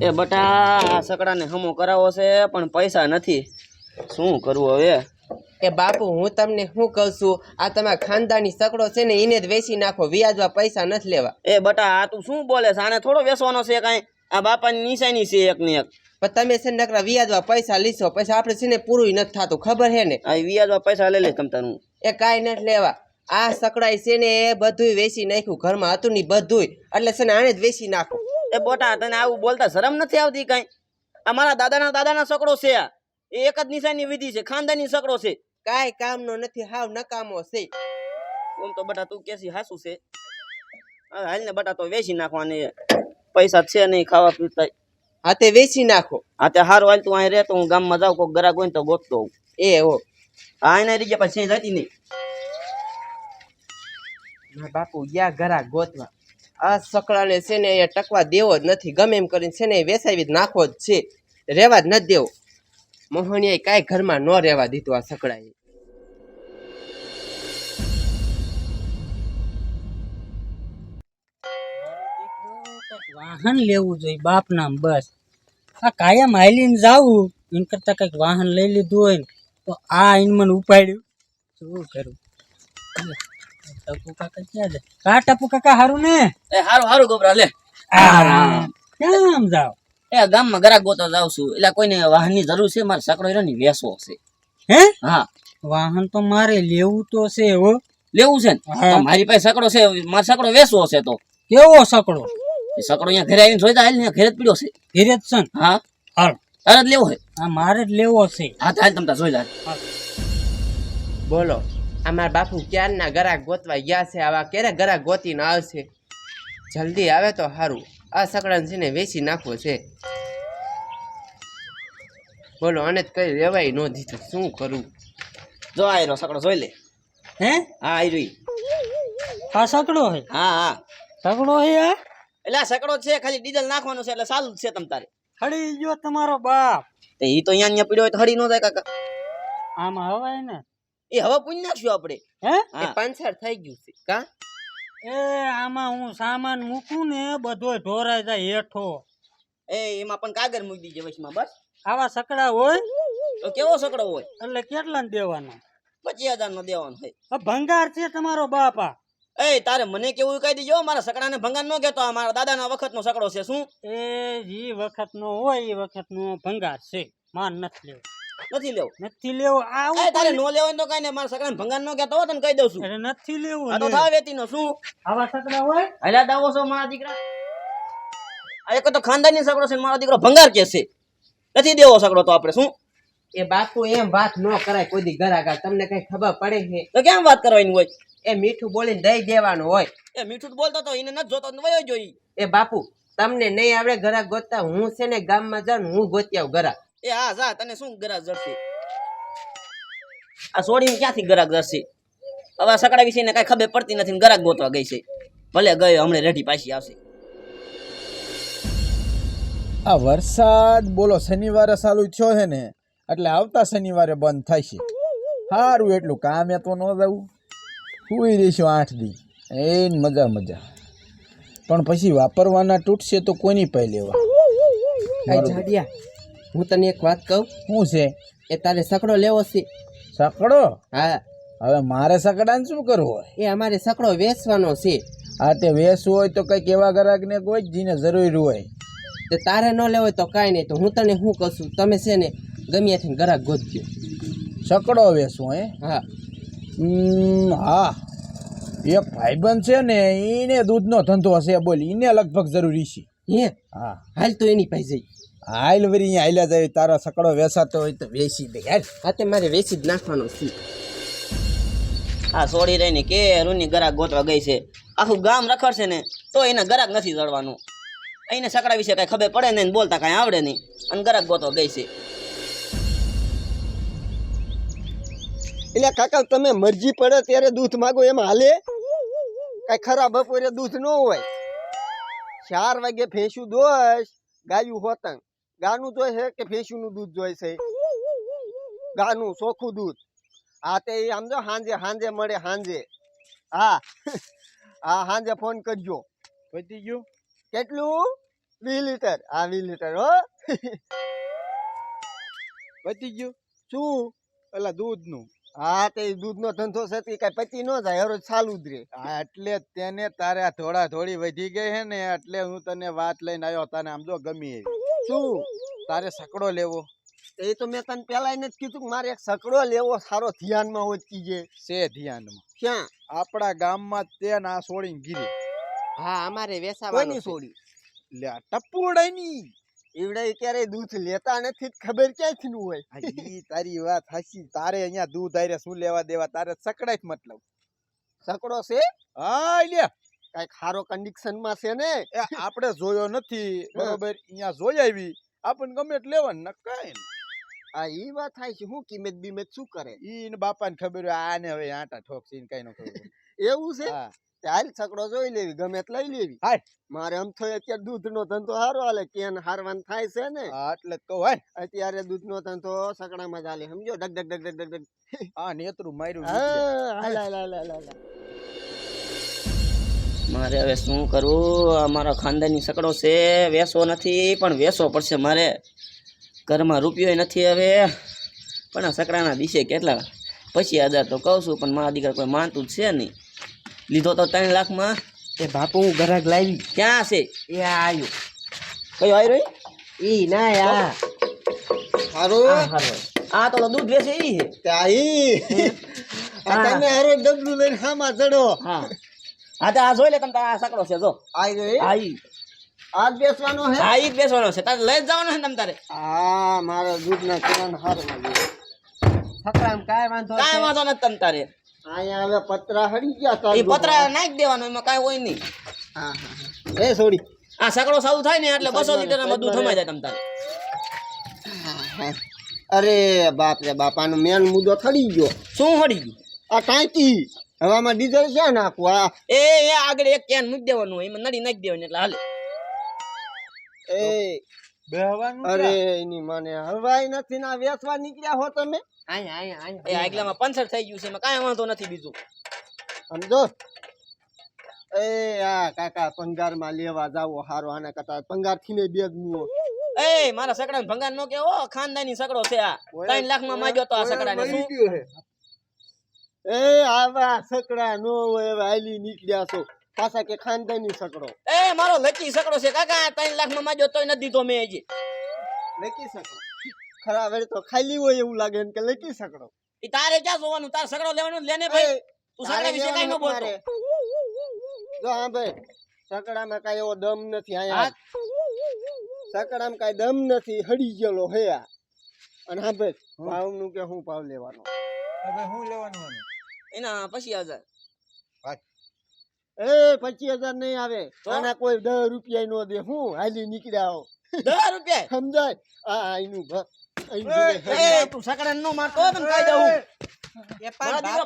એ બટા આ સકડાને હમો કરાવો છે પણ પૈસા નથી. શું કરવું હવે? એ બાપુ હું તમને શું કહું છું? આ તમારા ખાનદાની સકડો છે ને એને જ વેચી નાખો વ્યાજમાં પૈસા નથી લેવા. એ બટા આ તું શું બોલે છે? આને થોડો વેસવાનો છે કાંઈ? આ બાપાની નિશાની છે એક ને એક. પણ તમે છે ને નકરા વ્યાજમાં પૈસા લીશો પૈસા આપણે છે ને પૂરું નથી થતું ખબર હે ને? આ વ્યાજમાં પૈસા લઈ લે તમ તારું એ કાંઈ નથી લેવા. આ સકડાઈ છે ને એ બધુંય વેચી નાખ્યું ઘરમાં હતું ને બધુંય. એટલે છે ને આને જ વેચી નાખો. એ બોટા તને આવું બોલતા શરમ નથી આવતી કઈ? આ મારા દાદાના દાદાના સકડો છે આ. એ એક જ નિશાની વિધિ છે ખાનદાની સકડો છે. કાંઈ કામનો નથી હાવ નકામો છે. ઓમ તો બટા તું કેસી હાસું છે. હાલ ને બટા તો વેચી નાખવાની પૈસા છે નહીં ખાવા પીતા હા તે વેચી નાખો. હાથે તે હારું હાલ તું અહીં રહેતો હું ગામમાં જાઉં કોઈ ગરાક હોય તો ગોતતો હોઉં એ હો. હા એને રીજે પછી જતી નહીં. મારા બાપુ યા ગરા ગોતવા. આ સકડાને છે ને અહીંયા ટકવા દેવો જ નથી. ગમે એમ કરીને છે ને એ વેસાવી જ નાખવો જ છે. રહેવા જ નથી દેવો. મોહનીએ કાંઈ ઘરમાં ન રહેવા દીધું આ સકડાએ વાહન લેવું જોઈએ બાપ નામ બસ. આ કાયમ હાલીને જાવું. એમ કરતા કંઈક વાહન લઈ લીધું હોય ને, તો આ આઈને મને ઉપાડ્યું. શું કરું? ટપુ કાકા ક્યાં છે કા ટપુ કાકા હારું ને? એ હારું હારું ગોબરા લે. કેમ જાવ એ ગામમાં ગરાક ગોતો જાઉં છું. એટલે કોઈને વાહનની જરૂર છે મારે સકડો રહ્યો ને વેસવો છે. હે? હા. વાહન તો મારે લેવું તો છે હો. લેવું છે ને? મારી પાસે સકડો છે મારે સકડો વેસવો છે તો. કેવો સકડો એ સકડો અહીંયા ઘરે આવીને જોઈતા હાલ ને ઘરે જ પીડ્યો છે. ઘરે જ છે ને? હા. હાલ. તારે જ લેવો છે? હા મારે જ લેવો છે. હા તો હાલ તમ જોઈ લે બોલો. આ મારા બાપુ ક્યારના ગરાક ગોતવા ગયા છે આવા ક્યારે ગરાક ગોતીને આવશે? જલ્દી આવે તો સારું આ સકડાને છે ને વેચી નાખવો છે. બોલો આને તો કઈ રેવાય ન દીધું. શું કરું? જો આયરો સકડો જોઈ લે. હે? હા આવી હા આ સકડો હે? હા હા. સકડો હે આ? એટલે આ સકડો છે ખાલી ડીઝલ નાખવાનું છે એટલે સારું છે તમ તારે. હળી ગયો તમારો બાપ. તો ઈ તો અહીંયા અહીંયા પીડ્યો હોય તો હળી ન જાય કાકા. આમાં હવાય ને. એ હવે પૂછી નાખશું આપણે. હે? પાંચસાર થઈ ગયું છે કા? એ આમાં હું સામાન મૂકું ને બધોય ઢોરાઈ જાય હેઠો. એ એમાં પણ કાગળ મૂકી દીજે વચમાં બસ. આવા સકડા હોય? તો કેવો સકડો હોય? એટલે કેટલા ને દેવાનો? પચીસ હજાર નો દેવાનો હોય. ભંગાર છે તમારો બાપા. એ તારે મને કેવું કહી દીજો મારા સકડાને ભંગાર ન કહેતો આ મારા દાદાના વખતનો સકડો છે શું? એ જે વખતનો હોય એ વખતનો ભંગાર છે માન નથી લેવો. નથી લેવો. નથી લેવો. આ તારે નો લેવો તો કઈ ને મારા સકરા ભંગાર નો કહેતો તને કહી દઉં છું. અરે નથી લેવું આ તો થા વેતી નો શું? આવા સકરા હોય? હલા દાવો છો મારા દીકરા? આ એક તો ખાનદાની સકડો છે મારો દીકરો ભંગાર કે છે. નથી દેવો સકડો તો આપણે શું? એ બાપુ એમ વાત ન કરાય કોઈ દી આવે. તમને કઈ ખબર પડે છે તો કેમ વાત કરવાની હોય? એ મીઠું બોલીને દઈ દેવાનું હોય. એ મીઠું જ બોલતો તો એને નથી જોતો ને વયો જોઈ એ બાપુ તમને નહીં આવડે ઘરા ગોતતા હું છે ને ગામમાં જાઉં હું ગોતી આવું ગરાક એ હા જા તને શું ગરાક જડશે આ સોડી ક્યાંથી ગરાક જડશે હવે સકડા વિશે કઈ ખબર પડતી નથી ને ગરાક ગોતવા ગઈ છે. ભલે ગયો હમણાં રેઢી પાછી આવશે. આ વરસાદ બોલો શનિવારે ચાલુ થયો છે ને એટલે આવતા શનિવારે બંધ થાય છે. સારું એટલું કામે તો ન જવું. સુઈ રહીશું આઠ દી. એ મજા મજા. પણ પછી વાપરવાના તૂટશે તો કોની પાઈ લેવા? જાડિયા હું તને એક વાત કહું? શું છે? એ તારે સકડો લેવો છે. સકડો? હા. હવે મારે સકડાને શું કરવું એ અમારે સકડો વેચવાનો છે. હા તે વેચવું હોય તો કંઈક એવા ગ્રાહકને કોઈ જીને જરૂરી હોય. તે તારે ન લેવો તો કાંઈ નહીં. તો હું તને શું કહું તમે છે ને ગમે ત્યાંથી ગરાક ગોતજો. સકડો વેસવું હે? હા. હા. એક ભાઈબંધ છે ને એને દૂધનો ધંધો હશે. બોલ એને લગભગ જરૂરી છે. હે? હા. હાલ તો એની પાસે જઈ. હાલ વરી અહીંયા હાલ્યા જાય તારો સકડો વેસાતો હોય તો વેચી દે. યાર હા તે મારે વેચી જ નાખવાનો છે. આ સોડી રહીને કે રૂની ગરાક ગોતવા ગઈ છે. આખું ગામ રખડશે ને તો એને ગરાક નથી જડવાનું. એને સકડા વિશે કાંઈ ખબર પડે નહીં ને બોલતા કાંઈ આવડે નહીં. અને ગરાક ગોતવા ગઈ છે. એટલે કાકા તમે મરજી પડે ત્યારે દૂધ માગો એમ હાલે? કઈ ખરાબ બપોરે દૂધ ન હોય. ચાર વાગે ફેંસું દોશ ગાયું હોતંગ. ગાનું જોઈ છે કે ભેંસુનું દૂધ જોઈ છે? ગાનું ચોખ્ખું દૂધ. હા તે ઈ આમ જો હાંજે હાંજે મળે હાંજે. હા હા હાંજે ફોન કરજો. પતી ગયું? કેટલું? વી લીટર. હા વી લીટર હો. પતી ગયું? શું? એટલે દૂધનું. હા તે દૂધનો ધંધો છે તે કઈ પતી ન જાય હરોજ ચાલુ જ રે હા એટલે તેને તારે થોડા થોડી વધી ગઈ હે ને એટલે હું તને વાત લઈને આવ્યો તને આમ જો ગમી એવી. શું? તારે સકડો લેવો. એ તો મેં તને પેલા એને જ કીધું કે મારે એક સકડો લેવો સારો ધ્યાનમાં હોય કીજે છે ધ્યાનમાં? ક્યાં? આપણા ગામમાં તે ના સોળી ગીરી. હા અમારે વેસાવાની સોળી? લે ટપુડાની ઈવડે ક્યારેય દૂધ લેતા નથી ખબર ક્યાંથી નું હોય. ઈ તારી વાત હાસી તારે અહીંયા દૂધ આરે શું લેવા દેવા? તારે સકડાય મતલબ. સકડો છે? હા લે કંઈક સારો કન્ડિશનમાં છે ને? આપણે જોયો નથી બરોબર? અહીંયા જોઈ આવી. આપણને ગમે એટલે લેવાનું ન કાંઈ આ ઈ વાત થાય છે. હું કિંમત બીમત શું કરે? ઈ ને બાપાને ખબર હોય આને હવે આટા ઠોકસી કઈ નો ખબર એવું છે? હાલ સકડો જોઈ લેવી ગમે તે લઈ લેવી. હાય. મારે આમ થયો અત્યારે દૂધ નો ધંધો સારો હાલે કેન હારવાન થાય છે ને? એટલે તો હોય અત્યારે દૂધ નો ધંધો સકડામાં જ હાલે સમજો? ડગ ડગ ડગ ડગ ડગ ડગ. આ નેતરું માર્યું હા હાલ હાલ હાલ. મારે હવે શું કરવું? અમારો ખાનદાની સકડો છે વેસો નથી પણ વેસો પડશે મારે. ઘરમાં રૂપિયો નથી હવે. પણ આ સકડાના દિશે કેટલા? પછી હજાર તો કહું છું પણ મારા દીકરા કોઈ માનતું જ છે નહીં. લીધો તો ત્રણ લાખમાં. એ બાપુ હું ગ્રાહક લાવી. ક્યાં છે? એ આવ્યો કયો આવ્યો ઈ ના યા હારું? આ તો દૂધ વેસે ઈ છે. આ તમે હારો ડબલું લઈને હામાં ચડો. હા. હા તો આ જોઈ લે તમે તારા આ સકડો છે જો. આઈ ગઈ? આઈ. આજ બેસવાનો હે? હા ઈ બેસવાનો છે. તારે લઈ જવાનો છે તમ તારે. આ મારા દૂધના કિરણ હારમાં ગયો. છકરામ કાય વાંધો કાય વાંધો ન તમ તારે. અહીંયા હવે પતરા હડી ગયા એ તાર પતરા નાખી દેવાનો એમાં કાય હોય નહીં. હા હા હા. એ છોડી. આ સકડો સાવ થાય ને એટલે બસો લીટરમાં દૂધ થમાઈ જાય તમ તારે. અરે બાપ રે બાપાનો મેન મુદ્દો થડી ગયો. શું હડી ગયું? આ ટાંકી. હવામાં ડીઝલ છે નાખવું આ એ એ આગળ એક કેન મૂકી દેવાનું હોય, એમાં નડી નાખી દેવાની એટલે હાલે. એ બેહવાનું અરે એની મને હવાય નથી ના વેચવા નીકળ્યા હો તમે? આયા આયા એ આગલામાં પંચર થઈ ગયું છે એમાં કાંઈ વાંધો નથી બીજું. સમજો? એ આ કાકા પંગારમાં લેવા જાવો હારો આના કરતા પંગારથી ને બે નું એ મારા સકડા ભંગાર નો કેવો? ખાનદાની સકડો છે આ. ત્રણ લાખમાં માંગ્યો તો આ સકડા ને શું? એ આવા સકડા નો હોય હવે હાલી નીકળ્યા છો. પાછા કે ખાનદાની સકડો. એ મારો લકી સકડો છે કાકા. ત્રણ લાખમાં માજો તોય નથી દીધો મેં હજી. લકી સકડો. ખરા વેળ તો ખાલી હોય એવું લાગે ને કે લકી સકડો. એ તારે ક્યાં જોવાનું? તારે સકડો લેવાનું લેને ભાઈ. તું સકડા વિશે કઈ ન બોલતો. જો હા ભાઈ સકડામાં કઈ એવો દમ નથી અહીંયા. સકડામાં કાંઈ દમ નથી હડી ગયેલો હે આ. અને હા ભાઈ ભાવનું કે હું ભાવ લેવાનો? હવે હું લેવાનું? એના પછી હજાર. એ પચીસ હજાર નહીં આવે. આના કોઈ દસ રૂપિયા નો દે. હું હાલી નીકળ્યા આવો દસ રૂપિયા? સમજાય? આ આઈનું ઘર તું સકડા નો મારતો દઉં.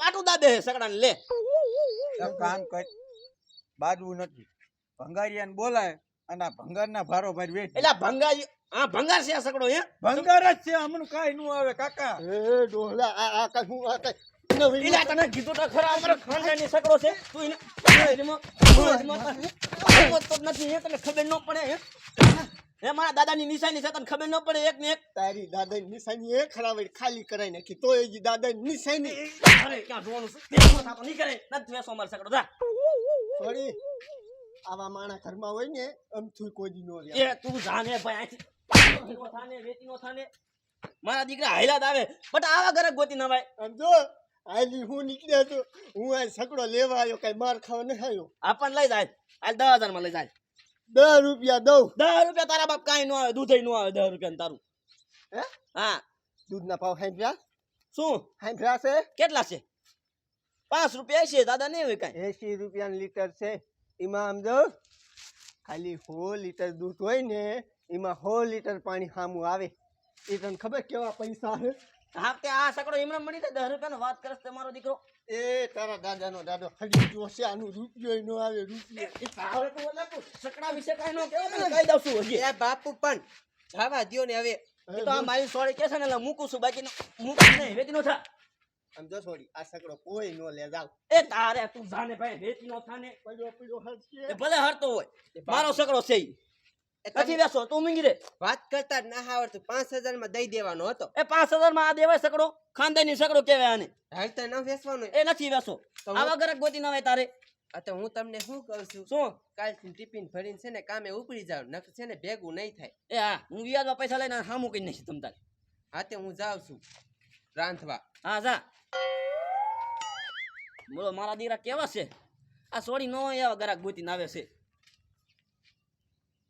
પાટું દાબે સકડા લે. કામ કર બાજવું નથી. ભંગારિયાને બોલાય અને આ ભંગારના ભારો ભાર વેચ. એટલે ભંગારી ભંગાર આ ભંગાર છે આ સકડો હે? ભંગાર જ છે હમણાં કાંઈ નું આવે કાકા. એ ડોહલા આ આ કાંઈ હું આ કાંઈ એલા તને કીધું તો ખરા અમારો ખાનદાની સકડો છે. તું એને મગજમાં- મગજમાં સમજતો જ નથી હે તને ખબર ન પડે હે? હે મારા દાદાની નિશાની છે તને ખબર ન પડે એક ને એક. તારી દાદાની નિશાની એ ખરાબ ખાલી કરાઈ નાખી તો એ દાદાની નિશાની. અરે ક્યાં જોવાનું છે? બેસવા નહીં કરે. નથી બેસો અમારો સકડો જા. થોડી આવા માણા ઘરમાં હોય ને અમથું કોઈ નો એ તું જાને ભાઈ અહીંથી થાને વેચી નો થાને મારા દીકરા હાયલાત આવે બટ આવા ઘરે ગોતી ન ભાઈ સમજો? આલી હું નીકળ્યો તો હું આ સકડો લેવા આવ્યો કઈ માર ખાવા નહીં આવ્યો આપણને લઈ જાય. આજ દસ હજારમાં લઈ જાય. દસ રૂપિયા દઉં. દસ રૂપિયા તારા બાપ કાંઈ ન આવે દૂધ ન આવે દસ રૂપિયા તારું. હે? હા. દૂધના ભાવ હાંભળ્યા શું? હાંભળ્યા છે? કેટલા છે? પાંચ રૂપિયા છે દાદા નહીં હોય કાંઈ. એસી રૂપિયા લીટર છે. એમાં આમ સમજો ખાલી સો લીટર દૂધ હોય ને એમાં સો લીટર પાણી સામું આવે. એ તને ખબર કેવા પૈસા છે હા તે આ સકડો એમને મળી જાય દસ રૂપિયાનો વાત કરે છે દીકરો. એ તારા દાદાનો દાદો હજી જોશે આનું રૂપિયો નો આવે રૂપિયો. એ તારે તો ઓલા તું સકડા વિશે કાંઈ ન કહેવાય તને કહી દઉં છું હજી. એ બાપુ પણ જવા દ્યો ને હવે. એ તો આ મારી સોળી કે છે ને એટલે મૂકું છું બાકી મૂકું નહીં વેચી નો થા. સમજો છોડી આ સકડો કોઈ નો લે જાવ. એ તારે તું જાને ભાઈ વેચી નો થાને. ભલે હરતો હોય મારો સકડો છે નથી વેસો તું મીંગી રે વાત કરતા ના આવડતું. પાંચ હજારમાં દઈ દેવાનો હતો. એ પાંચ હજારમાં આ દેવાય સકડો? ખાનદાની સકડો કેવાય આને. હાલ તો ન એ નથી વેસો આવા ગરક ગોતી ન હોય તારે. અત્યારે તો હું તમને શું કહું છું? શું? કાલ ટિફિન ભરીને છે ને કામે ઉપડી જાવ નક છે ને ભેગું નહીં થાય. એ હા હું વ્યાજમાં પૈસા લઈને હા મૂકી નહીં તમ તારે. હા તે હું જાઉં છું. રાંધવા. હા જા. બોલો મારા દીરા કેવા છે? આ સોડી નો એવા ગરાક ગોતીને આવે છે.